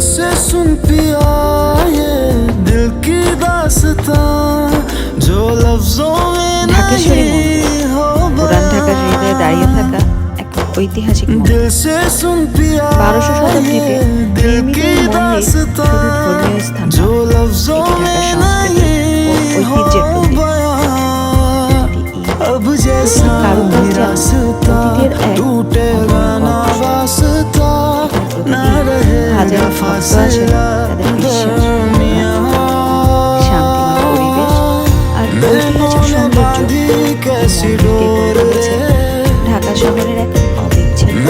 से सुन पिया ये दिल की दासता जो लफ्जों में नहीं हो পুরান ঢাকার হৃদয়ে দাঁড়িয়ে থাকা এক ঐতিহাসিক বারোশো শতাব্দীতে নির্মিত মন্দির শুধু ধর্মীয় স্থান ঢাকার সংস্কৃতি ঐতিহ্যের প্রতীক। কারুকার্য। ভালোবাসে তাদের বিশ্বাস শান্তিময় পরিবেশ। আর কলকাতার সৌন্দর্য করেছে ঢাকা শহরের এক অবিচ্ছেদ্য